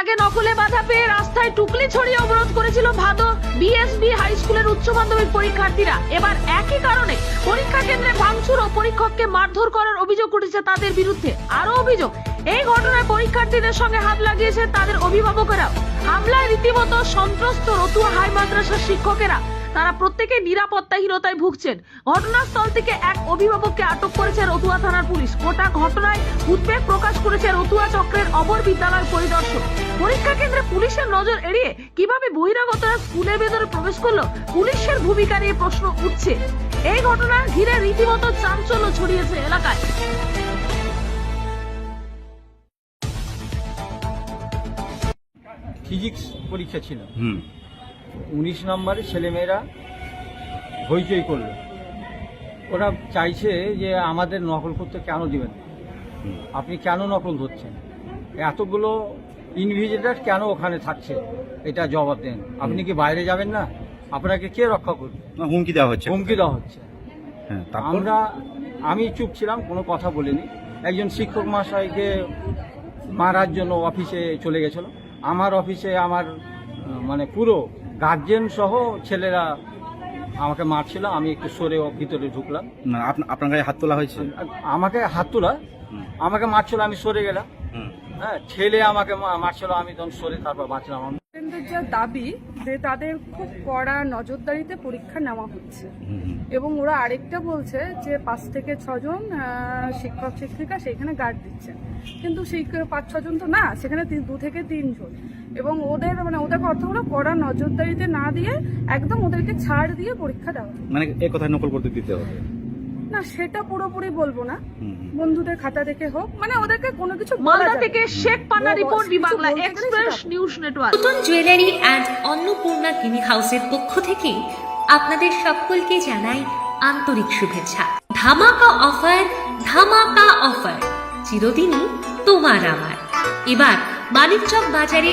আগে নকলে বাধা পেয়ে রাস্তায় টুকলি ছড়িয়ে অবরোধ করেছিল ভাদো বিএসবি হাই স্কুলের উচ্চ মাধ্যমিক পরীক্ষার্থীরা। এবার একই কারণে পরীক্ষা কেন্দ্রে ভাঙচুর ও পরীক্ষককে মারধর করার অভিযোগ উঠেছে তাদের বিরুদ্ধে। আরও অভিযোগ, এই ঘটনায় পরীক্ষার্থীদের সঙ্গে হাত লাগিয়েছে তাদের অভিভাবকেরাও। হামলায় রীতিমতো সন্ত্রস্ত রতুয়া হাই মাদ্রাসার শিক্ষকেরা। তারা প্রত্যেকে নিরাপত্তাহীনতায় ভুগছেন। ঘটনাস্থল থেকে এক অভিভাবককে আটক করেছে রতুয়া থানার পুলিশ। গোটা ঘটনায় উদ্বেগ প্রকাশ করেছে রতুয়া চক্রের অবর বিদ্যালয় পরিদর্শক। পরীক্ষা কেন্দ্রে পুলিশের নজর এড়িয়ে কীভাবে বহিরাগতরা স্কুলের ভেতরে প্রবেশ করল পুলিশের ভূমিকা নিয়ে প্রশ্ন উঠছে। এই ঘটনা ঘিরে রীতিমতো চাঞ্চল্য ছড়িয়েছে এলাকায়। ফিজিক্স পরীক্ষা ছিল। হুম। উনিশ নম্বরে ছেলেমেয়েরা হইচই করল। ওরা চাইছে যে আমাদের নকল করতে কেন দিবেন আপনি কেন নকল ধরছেন? এতগুলো ইনভিজিটার কেন ওখানে থাকছে? এটা জবাব দেন। আপনি কি বাইরে যাবেন না? আপনাকে কে রক্ষা করবে? হুমকি দেওয়া হচ্ছে। হুমকি দেওয়া হচ্ছে। হ্যাঁ আমরা আমি চুপ ছিলাম কোনো কথা বলিনি। একজন শিক্ষক মহাশয়কে মারার জন্য অফিসে চলে গেছিল। আমার অফিসে আমার মানে পুরো গার্জেন সহ ছেলেরা আমাকে মারছিল আমি একটু সরে ভিতরে ঢুকলাম। না আপনার গায়ে হাত তোলা হয়েছে? আমাকে হাত তোলা? আমাকে মারছিল আমি সরে গেলাম। হ্যাঁ ছেলে আমাকে মারছিল আমি তখন সরে তারপর বাঁচলাম। আমি স্টুডেন্টদের যা দাবি যে তাদের খুব কড়া নজরদারিতে পরীক্ষা নেওয়া হচ্ছে। এবং ওরা আরেকটা বলছে যে পাঁচ থেকে ছজন শিক্ষক শিক্ষিকা সেখানে গার্ড দিচ্ছে। কিন্তু সেই পাঁচ ছজন তো না সেখানে দু থেকে তিনজন। এবং ওদের মানে ওদের কথা হলো কড়া নজরদারিতে না দিয়ে একদম ওদেরকে ছাড় দিয়ে পরীক্ষা দেওয়া। মানে এ কথায় নকল করতে দিতে হবে। না সেটা পুরোপুরি বলব না। বন্ধুদের খাতা দেখে হোক মানে ওদেরকে কোনো কিছু মালদা থেকে শেখ পান্না রিপোর্ট কিছু B Bangla express news network নতুন জুয়েলারি অ্যান্ড অন্নপূর্ণা গিনি হাউসের পক্ষ থেকে আপনাদের সকলকে জানাই আন্তরিক শুভেচ্ছা। ধামাকা অফার ধামাকা অফার চিরদিনই তোমার আমার। এবার মানিকচক বাজারে